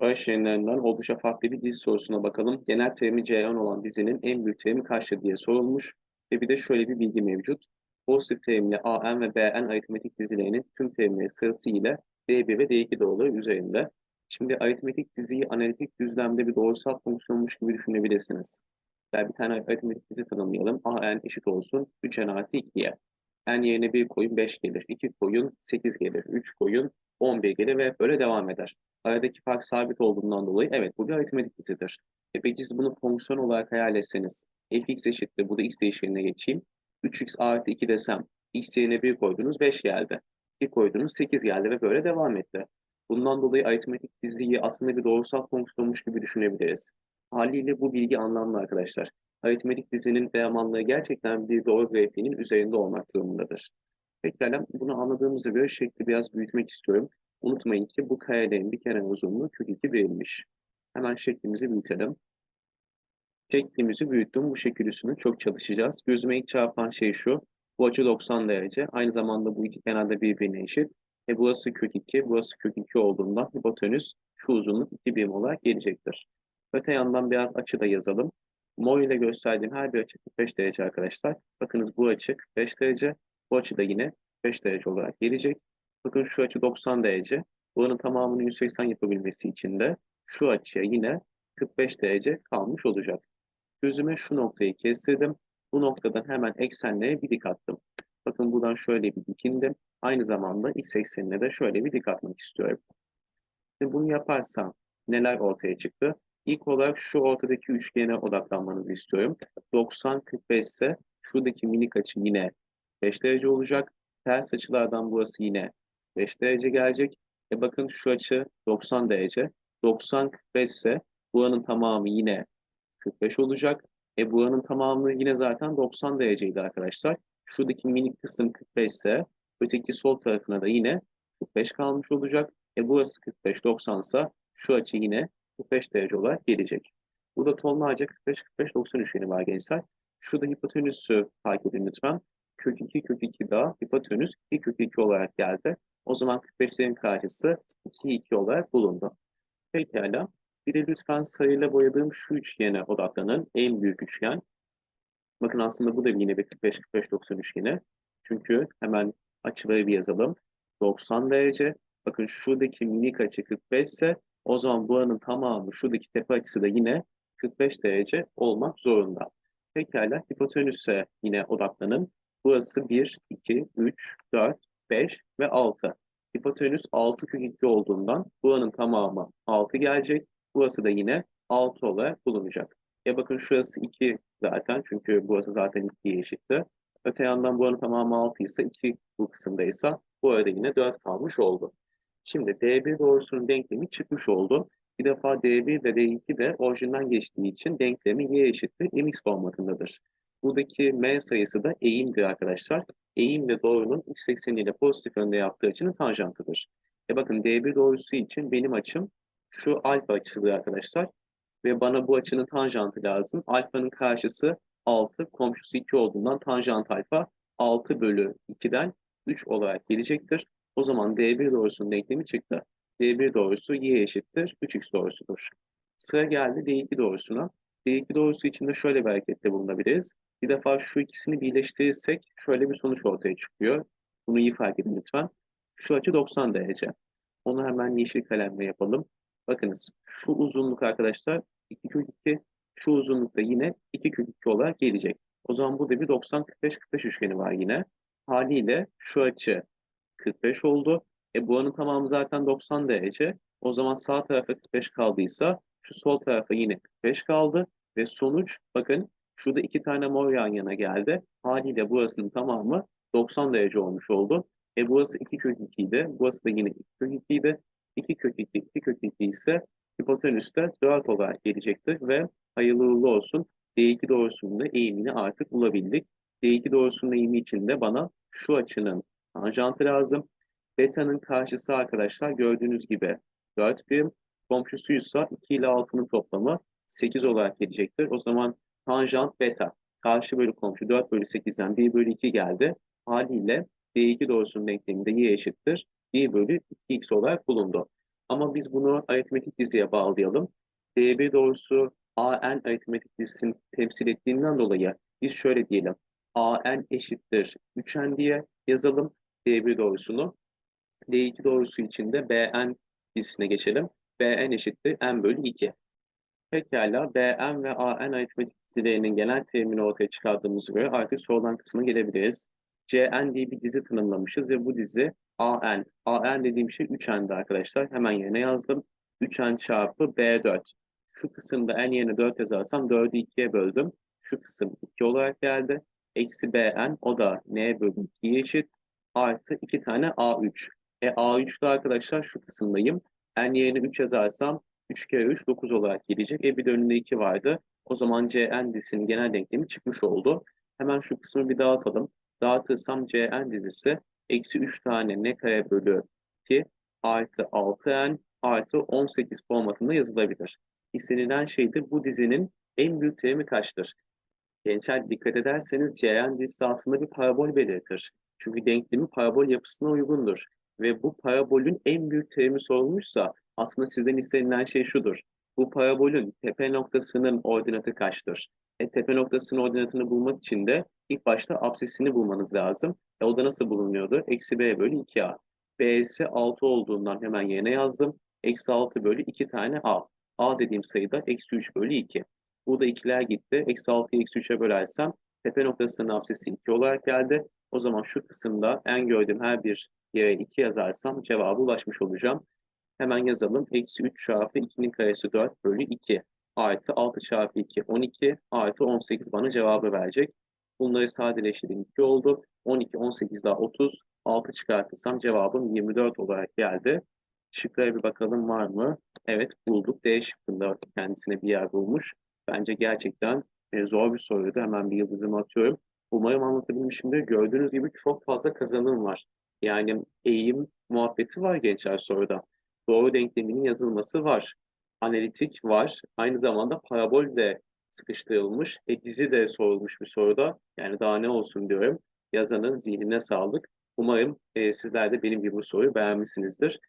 Yayınlarından oldukça farklı bir dizi sorusuna bakalım. Genel terimi cereyan olan dizinin en büyük terimi kaçtır diye sorulmuş. Ve bir de şöyle bir bilgi mevcut. Pozitif terimli AN ve BN aritmetik dizilerinin tüm terimleri sırası ile D1 ve D2 doğruları üzerinde. Şimdi aritmetik diziyi analitik düzlemde bir doğrusal fonksiyonmuş gibi düşünebilirsiniz. Yani bir tane aritmetik dizi tanımlayalım. AN eşit olsun 3n artı 2'ye. n yerine 1 koyun 5 gelir. 2 koyun 8 gelir. 3 koyun 11 gelir ve böyle devam eder. Aradaki fark sabit olduğundan dolayı evet bu bir aritmetik dizidir. E peki siz bunu fonksiyon olarak hayal etseniz fx eşittir. Burada x değişkenine geçeyim. 3x artı 2 desem x yerine 1 koydunuz 5 geldi. 2 koydunuz 8 geldi ve böyle devam etti. Bundan dolayı aritmetik diziyi aslında bir doğrusal fonksiyonmuş gibi düşünebiliriz. Haliyle bu bilgi anlamlı arkadaşlar. Aritmetik dizinin devamlılığı gerçekten bir doğru grafiğinin üzerinde olmak durumundadır. Pekala bunu anladığımıza göre şekli biraz büyütmek istiyorum. Unutmayın ki bu karelerin bir kenar uzunluğu kök 2 verilmiş. Hemen şeklimizi büyütelim. Şeklimizi büyüttüm. Bu şekil üstünde çok çalışacağız. Gözüme ilk çarpan şey şu. Bu açı 90 derece. Aynı zamanda bu iki kenarda birbirine eşit. E burası kök 2, burası kök 2 olduğundan hipotenüs şu uzunluk 2 birim olarak gelecektir. Öte yandan biraz açı da yazalım. Mor ile gösterdiğim her bir açı 45 derece arkadaşlar. Bakınız bu açı 45 derece. Bu açı da yine 5 derece olarak gelecek. Bakın şu açı 90 derece. Buranın tamamını 180 yapabilmesi için de şu açıya yine 45 derece kalmış olacak. Gözüme şu noktayı kestirdim. Bu noktadan hemen eksenlere bir dik attım. Bakın buradan şöyle bir dikindim. Aynı zamanda x eksenine de şöyle bir dik atmak istiyorum. Şimdi bunu yaparsam neler ortaya çıktı? İlk olarak şu ortadaki üçgene odaklanmanızı istiyorum. 90, 45 ise şuradaki minik açı yine 5 derece olacak. Ters açılardan burası yine 5 derece gelecek. E bakın şu açı 90 derece. 90, 45 ise buranın tamamı yine 45 olacak. E buranın tamamı yine zaten 90 dereceydi arkadaşlar. Şuradaki minik kısım 45 ise öteki sol tarafına da yine 45 kalmış olacak. E burası 45, 90 ise şu açı yine 45 derece olarak gelecek. Burada tonlarca 45-45-90 üçgeni var gençler. Şurada hipotenüsü fark edin lütfen. Kök 2, kök 2 daha hipotenüs 2 kök 2 olarak geldi. O zaman 45'lerin karşısı 2, 2 olarak bulundu. Pekala. Bir de lütfen sarıyla boyadığım şu üçgene odaklanın. En büyük üçgen. Bakın aslında bu da yine bir 45-45-90 üçgeni. Çünkü hemen açıları bir yazalım. 90 derece. Bakın şuradaki minik açı 45 ise o zaman buranın tamamı şuradaki tepe açısı da yine 45 derece olmak zorunda. Pekala hipotenüse yine odaklanın. Burası 1, 2, 3, 4, 5 ve 6. Hipotenüs 6 kök 2 olduğundan buranın tamamı 6 gelecek. Burası da yine 6 olarak bulunacak. Ya bakın şurası 2 zaten çünkü burası zaten 2'ye eşitti. Öte yandan buranın tamamı 6 ise 2 bu kısımdaysa bu arada yine 4 kalmış oldu. Şimdi D1 doğrusunun denklemi çıkmış oldu. Bir defa D1 ve D2 de orijinden geçtiği için denklemi y eşittir mx formatındadır. Buradaki m sayısı da eğimdir arkadaşlar. Eğim de doğrunun x ekseniyle pozitif yönde yaptığı açının tanjantıdır. E bakın D1 doğrusu için benim açım şu alfa açısıdır arkadaşlar. Ve bana bu açının tanjantı lazım. Alfanın karşısı 6, komşusu 2 olduğundan tanjant alfa 6 bölü 2'den 3 olarak gelecektir. O zaman D1 doğrusunun denklemi çıktı. D1 doğrusu y eşittir 3x doğrusudur. Sıra geldi D2 doğrusuna. D2 doğrusu için de şöyle bir harekette bulunabiliriz. Bir defa şu ikisini birleştirirsek şöyle bir sonuç ortaya çıkıyor. Bunu iyi fark edin lütfen. Şu açı 90 derece. Onu hemen yeşil kalemle yapalım. Bakınız şu uzunluk arkadaşlar 2 kök 2. Şu uzunluk da yine 2 kök 2 olarak gelecek. O zaman burada bir 90-45-45 üçgeni var yine. Haliyle şu açı 45 oldu. E buranın tamamı zaten 90 derece. O zaman sağ tarafa 45 kaldıysa şu sol tarafa yine 45 kaldı. Ve sonuç bakın şurada iki tane mor yan yana geldi. Haliyle burasının tamamı 90 derece olmuş oldu. E burası 2 kök 2 idi. Burası da yine 2 kök 2 idi. 2 kök 2, 2 kök 2 ise hipotenüste 4 olarak gelecektir ve hayırlı uğurlu olsun. D2 doğrusunun eğimini artık bulabildik. D2 doğrusunun eğimi için de bana şu açının tanjantı lazım. Beta'nın karşısı arkadaşlar gördüğünüz gibi 4 birim. Komşusuysa 2 ile 6'nın toplamı 8 olarak gelecektir. O zaman tanjant beta karşı bölü komşu 4 bölü 8'den 1 bölü 2 geldi. Haliyle D2 doğrusunun denkleminde y eşittir. 1 bölü 2x olarak bulundu. Ama biz bunu aritmetik diziye bağlayalım. D1 doğrusu AN aritmetik dizisini temsil ettiğinden dolayı biz şöyle diyelim. AN eşittir 3N diye yazalım D1 doğrusunu. D2 doğrusu için de BN dizisine geçelim. BN eşittir N bölü 2. Pekala BN ve AN aritmetik dizilerinin genel terimini ortaya çıkardığımıza göre artık sorulan kısma gelebiliriz. CN diye bir dizi tanımlamışız ve bu dizi AN. AN dediğim şey 3N'di arkadaşlar. Hemen yerine yazdım. 3N çarpı B4. Şu kısımda n yerine 4 yazarsam 4'ü 2'ye böldüm. Şu kısım 2 olarak geldi. Eksi BN o da n bölü 2'ye eşit. Artı 2 tane A3. E A3'te arkadaşlar şu kısımdayım. n yerine 3 yazarsam 3 kere 3 9 olarak gelecek. E bir de önünde 2 vardı. O zaman Cn dizisinin genel denklemi çıkmış oldu. Hemen şu kısmı bir dağıtalım. Dağıtırsam Cn dizisi eksi 3 tane n kare bölü 2 artı 6n artı 18 formatında yazılabilir. İstenilen şey de bu dizinin en büyük terimi kaçtır? Gençler dikkat ederseniz Cn dizisi aslında bir parabol belirtir. Çünkü denklemi parabol yapısına uygundur. Ve bu parabolün en büyük terimi sorulmuşsa aslında sizden istenilen şey şudur. Bu parabolün tepe noktasının ordinatı kaçtır? E, tepe noktasının ordinatını bulmak için de ilk başta absisini bulmanız lazım. E, o da nasıl bulunuyordu? Eksi b bölü 2a. b'si 6 olduğundan hemen yerine yazdım. Eksi 6 bölü 2 tane a. a dediğim sayıda eksi 3 bölü 2. Burada ikiler gitti. Eksi 6'yı eksi 3'e bölersem tepe noktasının absisi 2 olarak geldi. O zaman şu kısımda en gördüğüm her bir yere 2 yazarsam cevaba ulaşmış olacağım. Hemen yazalım. Eksi 3 çarpı 2'nin karesi 4 bölü 2 artı 6 çarpı 2 12 artı 18 bana cevabı verecek. Bunları sadeleştirdim 2 oldu. 12, 18 daha 30. 6 çıkartırsam cevabım 24 olarak geldi. Şıklara bir bakalım var mı? Evet bulduk. D şıkkında kendisine bir yer bulmuş. Bence gerçekten e, zor bir soruydu. Hemen bir yıldızımı atıyorum. Umarım anlatabilmişimdir. Gördüğünüz gibi çok fazla kazanım var. Yani eğim muhabbeti var gençler soruda. Doğru denkleminin yazılması var. Analitik var. Aynı zamanda parabol de sıkıştırılmış. E, dizi de sorulmuş bir soruda. Yani daha ne olsun diyorum. Yazanın zihnine sağlık. Umarım e, sizler de benim gibi bu soruyu beğenmişsinizdir.